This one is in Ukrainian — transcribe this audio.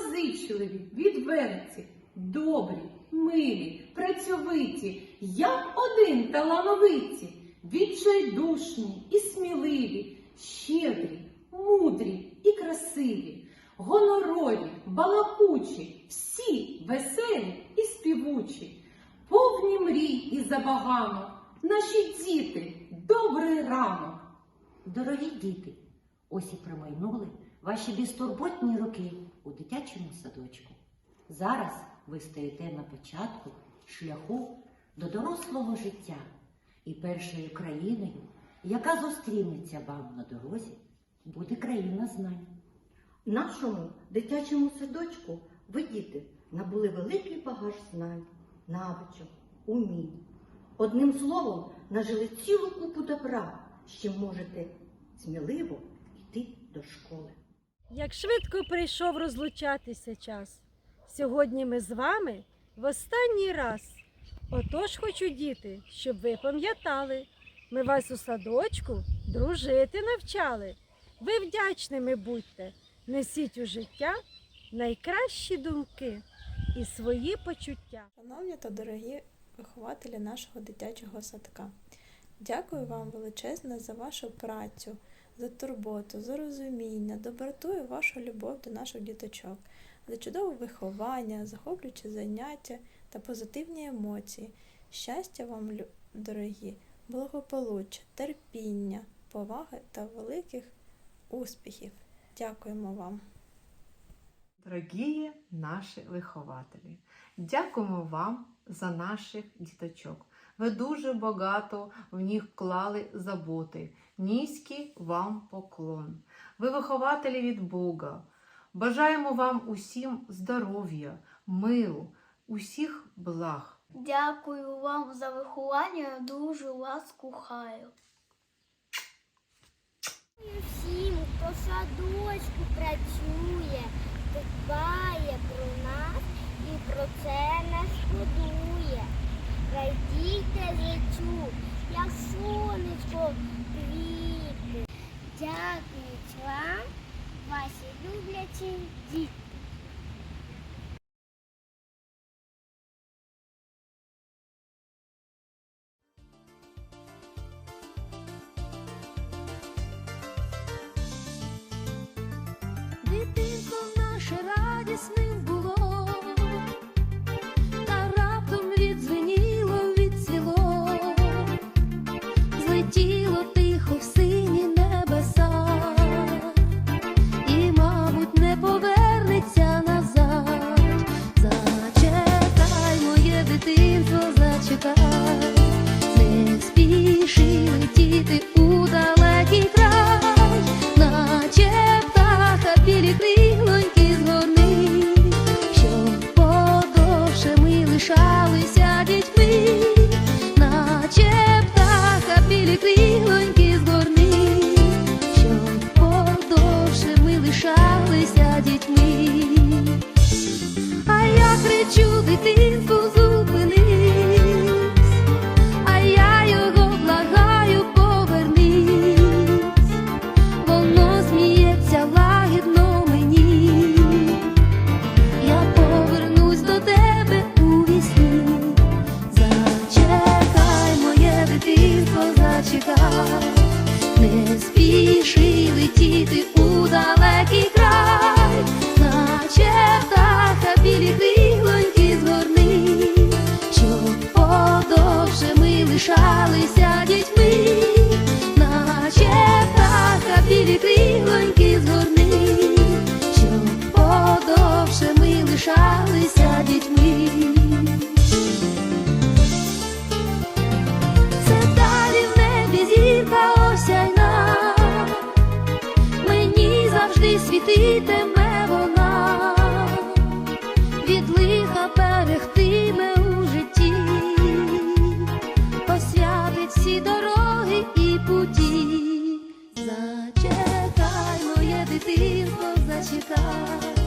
доброзичливі, відверті, добрі, милі, працьовиті, як один талановиті, відчайдушні і сміливі, щедрі, мудрі і красиві, гонорові, балакучі, всі веселі і співучі, повні мрій і забагано, наші діти добрий ранок. Дорогі діти, ось і промайнули ваші безтурботні роки дитячому садочку. Зараз ви стоїте на початку шляху до дорослого життя і першою країною, яка зустрінеться вам на дорозі, буде країна знань. Нашому дитячому садочку ви, діти, набули великий багаж знань, навичок, умінь. Одним словом, нажили цілу купу добра, чим можете сміливо йти до школи. Як швидко прийшов розлучатися час. Сьогодні ми з вами в останній раз. Отож хочу, діти, щоб ви пам'ятали, ми вас у садочку дружити навчали. Ви вдячними будьте, несіть у життя найкращі думки і свої почуття. Шановні та дорогі вихователі нашого дитячого садка, дякую вам величезне за вашу працю, за турботу, за розуміння, доброту і вашу любов до наших діточок, за чудове виховання, захоплюючі заняття та позитивні емоції. Щастя вам, дорогі, благополуччя, терпіння, поваги та великих успіхів. Дякуємо вам! Дорогі наші вихователі, дякуємо вам за наших діточок. Ви дуже багато в них вклали заботи. Низький вам поклон. Ви вихователі від Бога. Бажаємо вам усім здоров'я, миру, усіх благ. Дякую вам за виховання, дуже вас кохаю. Всім, хто в садочку працює, дбає про нас і про це не шкодує. Радійте життю, як сонечко квіти. Дякують вам, ваші люблячі діти. Дитинство наше радісним не спіши летіти у далекий лишалися дітьми, наче птаха білі крилоньки згорни, щоб подовше ми лишалися дітьми. Це далі в небі зірка осяйна, мені завжди світите 几个。